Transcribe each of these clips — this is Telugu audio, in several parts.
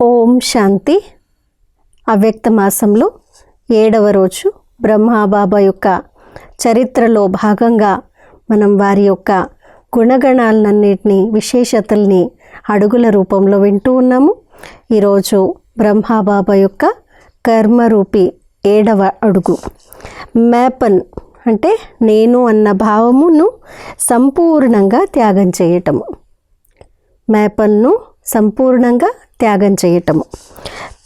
ఓం శాంతి. అవ్యక్త మాసంలో ఏడవ రోజు బ్రహ్మాబాబా యొక్క చరిత్రలో భాగంగా మనం వారి యొక్క గుణగణాలన్నింటినీ విశేషతల్ని అడుగుల రూపంలో వింటూ ఉన్నాము. ఈరోజు బ్రహ్మాబాబా యొక్క కర్మరూపి ఏడవ అడుగు. మేపన్ అంటే నేను అన్న భావమును సంపూర్ణంగా త్యాగం చేయటము. మేపన్ను సంపూర్ణంగా త్యాగం చేయటము.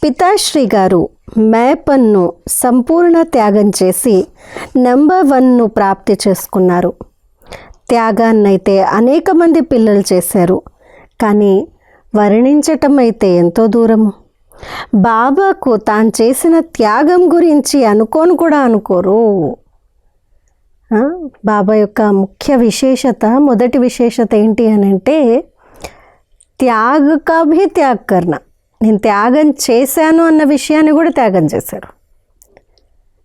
పితాశ్రీ గారు మేపన్ను సంపూర్ణ త్యాగం చేసి నెంబర్ వన్ను ప్రాప్తి చేసుకున్నారు. త్యాగాన్నైతే అనేక మంది పిల్లలు చేశారు. కానీ వర్ణించటం అయితే ఎంతో దూరము. బాబాకు తాను చేసిన త్యాగం గురించి అనుకోను కూడా అనుకోరు. బాబా యొక్క ముఖ్య విశేషత మొదటి విశేషత ఏంటి అని అంటే త్యాగ కాభీ త్యాగ్ కర్ణ నేను త్యాగం చేశాను అన్న విషయాన్ని కూడా త్యాగం చేశారు.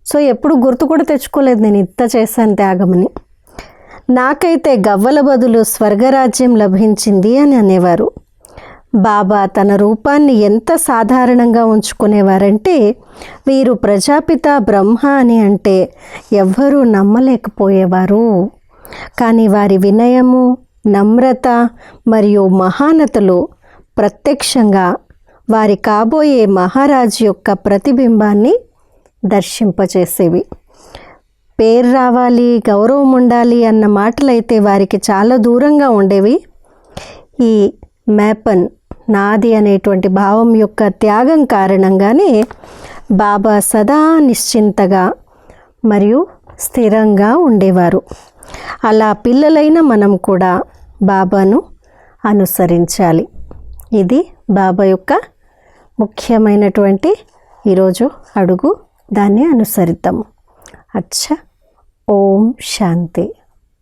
సో ఎప్పుడు గుర్తు కూడా తెచ్చుకోలేదు నేను ఇంత చేశాను త్యాగమని. నాకైతే గవ్వల బదులు స్వర్గరాజ్యం లభించింది అని అనేవారు. బాబా తన రూపాన్ని ఎంత సాధారణంగా ఉంచుకునేవారంటే వీరు ప్రజాపిత బ్రహ్మ అని అంటే ఎవ్వరూ నమ్మలేకపోయేవారు. కానీ వారి వినయము నమ్రత మరియు మహానతలు ప్రత్యక్షంగా వారి కాబోయే మహారాజు యొక్క ప్రతిబింబాన్ని దర్శింపచేసేవి పేరు రావాలి గౌరవం ఉండాలి అన్న మాటలైతే వారికి చాలా దూరంగా ఉండేవి. ఈ మేపన్ నాది అనేటువంటి భావం యొక్క త్యాగం కారణంగానే బాబా సదా నిశ్చింతగా మరియు స్థిరంగా ఉండేవారు. అలా పిల్లలైన మనం కూడా బాబాను అనుసరించాలి. ఇది బాబా యొక్క ముఖ్యమైనటువంటి ఈరోజు అడుగు. దాన్ని అనుసరిద్దాము. అచ్చ ఓం శాంతి.